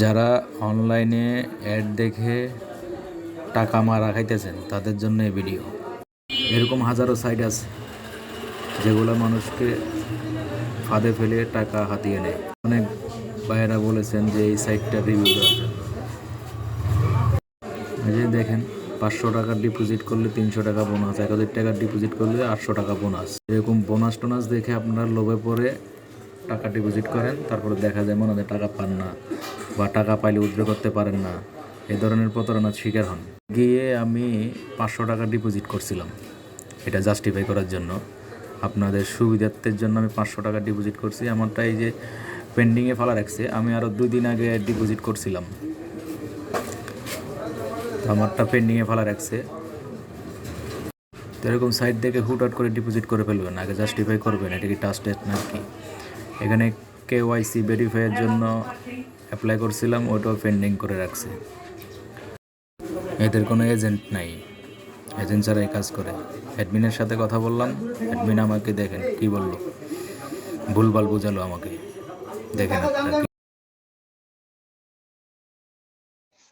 যারা অনলাইনে অ্যাড দেখে টাকা মারা খাইতেছেন, তাদের জন্য এই ভিডিও। এরকম হাজারো সাইট আছে, যেগুলো মানুষকে ফাঁদে ফেলে টাকা হাতিয়ে নেয়। অনেক ভাইয়েরা বলেছেন যে এই সাইটটা রিভিউ দেওয়ার জন্য। যে দেখেন, পাঁচশো টাকার ডিপোজিট করলে তিনশো টাকা বোনাস এক হাজার টাকার ডিপোজিট করলে আটশো টাকা বোনাস এরকম বোনাস টোনাস দেখে আপনারা লোভে পড়ে টাকা ডিপোজিট করেন, তারপরে দেখা যায় মনে টাকা পান না বা টাকা পাইলে উদ্ধার করতে পারেন না। এ ধরনের প্রতারণার শিকার হন। গিয়ে আমি পাঁচশো টাকা ডিপোজিট করছিলাম। এটা জাস্টিফাই করার জন্য। আপনাদের সুবিধার্থের জন্য আমি পাঁচশো টাকা ডিপোজিট করছি। আমারটা এই যে পেন্ডিংয়ে ফেলা রাখছে, আমি আরও দুই দিন আগে ডিপোজিট করছিলাম। আমারটা পেন্ডিংয়ে ফেলা রাখছে। তো এরকম সাইট দেখে হুটহাট করে ডিপোজিট করে ফেলবেন আগে জাস্টিফাই করবেন, এটা কি টাস্ট টেস্ট নাকি? এখানে কে ওয়াইসি ভেরিফাইয়ের জন্য অ্যাপ্লাই করছিলাম, ওটাও পেন্ডিং করে রাখছে। এদের কোনো এজেন্ট নাই। এজেন্ট ছাড়া এই কাজ করে। অ্যাডমিনের সাথে কথা বললাম অ্যাডমিন আমাকে দেখেন, কি বলল? ভুলভাল বোঝালো আমাকে। দেখেন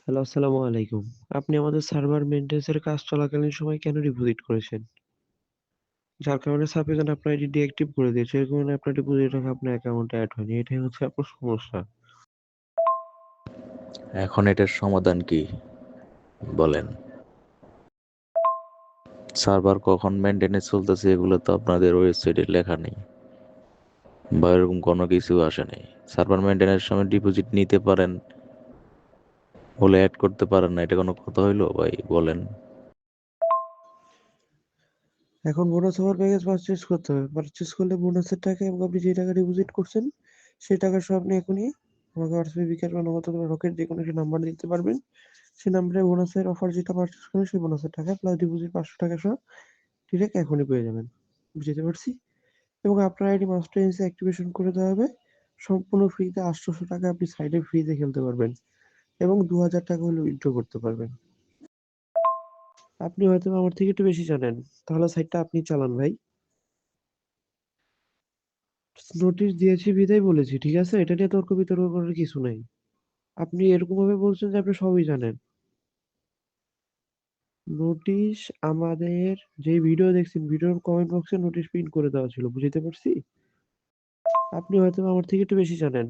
হ্যালো, আসসালামু আলাইকুম। আপনি আমাদের সার্ভার মেইনটেন্যান্সের কাজ চলাকালীন সময় কেন ডিপোজিট করেছেন? যার কারণে সাপোজ আপনার এটি ডিঅ্যাক্টিভ করে দিয়েছে। এর কারণে আপনার ডিপোজিট টাকা আপনার অ্যাকাউন্টে অ্যাড হয়নি। এটাই হচ্ছে আপনার সমস্যা। এখন এটার সমাধান কি? বলেন। সার্ভার কখন মেনটেনে চলতেছে এগুলো তো আপনাদের ওয়েবসাইটে লেখা নেই। বা এরকম কোনো কিছু আসে নেই। সার্ভার মেনটেনের সময় ডিপোজিট নিতে পারেন বলে অ্যাড করতে পারেন না। এটা কোনো কথা হইল ভাই? বলেন। এখন বোনাস হওয়ার প্যাকেজ পারচেজ করতে হবে। পারচেজ করলে বোনাসের টাকা এবং আপনি যে টাকা ডিপোজিট করছেন, সেই টাকা সব আপনি এখনই আমাকে হোয়াটসঅ্যাপে বিকাশ বা নগদ অথবা রকেট যে কোনো একটি নাম্বার দিতে পারবেন। সেই নাম্বারে বোনাসের অফার যেটা পারচেজ করবেন, সেই বোনাসের টাকা প্লাস ডিপোজিট পাঁচশো টাকা সহ ডিরেক্ট এখনই পেয়ে যাবেন। বুঝতে পারছি? এবং আপনার আইডি মাস্টার এন্সে অ্যাক্টিভেশন করে দেওয়া হবে। সম্পূর্ণ ফ্রিতে আটশোশো টাকা আপনি সাইডে ফ্রিতে খেলতে পারবেন। এবং দু হাজার টাকা হলে উইথড্র করতে পারবেন। আপনি হয়তো আমার থেকে একটু বেশি জানেন। তাহলে সাইটটা আপনি চালান ভাই। নোটিশ দিয়েছি, বিদায় বলেছি, ঠিক আছে? এটা নিয়ে তর্ক বিতর্ক করার কিছু নাই। আপনি এরকম ভাবে বলছেন যে আপনি সবই জানেন। নোটিশ আমাদের যে ভিডিও দেখছেন ভিডিওর কমেন্ট বক্সে নোটিশ প্রিন্ট করে দেওয়া ছিল বুঝতে পারছি? আপনি হয়তো আমার থেকে একটু বেশি জানেন।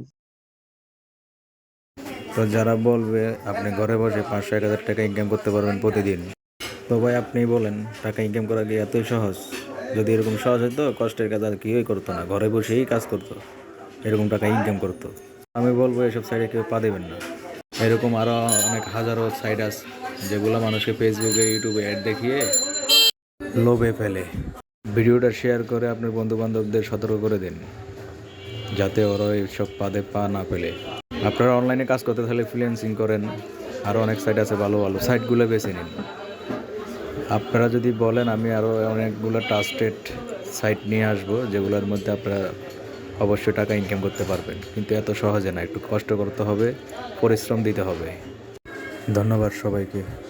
তো যারা বলবে, আপনি ঘরে বসে পাঁচশো এক হাজার টাকা ইনকাম করতে পারবেন প্রতিদিন। তো ভাই আপনি বলেন, টাকা ইনকাম করা কি এতই সহজ? যদি এরকম সহজ হতো কষ্টের কাজ আর কেউই করতো না, ঘরে বসেই কাজ করতো, এরকম টাকা ইনকাম করতো। আমি বলব, এসব সাইডে কেউ পা দেবেন না। এরকম আরও অনেক হাজারো সাইট আছে, যেগুলো মানুষকে ফেসবুকে ইউটিউবে অ্যাড দেখিয়ে লোভে ফেলে। ভিডিওটা শেয়ার করে আপনার বন্ধু বান্ধবদের সতর্ক করে দিন, যাতে ওরা এইসব পাদে পা না পেলে আপনারা অনলাইনে কাজ করতে তাহলে ফ্রিল্যান্সিং করেন আরও অনেক সাইট আছে ভালো ভালো সাইটগুলো বেছে নিন। আপনারা যদি বলেন, আমি আরও অনেকগুলো ট্রাস্টেড সাইট নিয়ে আসব, যেগুলোর মধ্যে আপনারা অবশ্যই টাকা ইনকাম করতে পারবেন। কিন্তু এত সহজে না, একটু কষ্ট করতে হবে, পরিশ্রম দিতে হবে। ধন্যবাদ সবাইকে।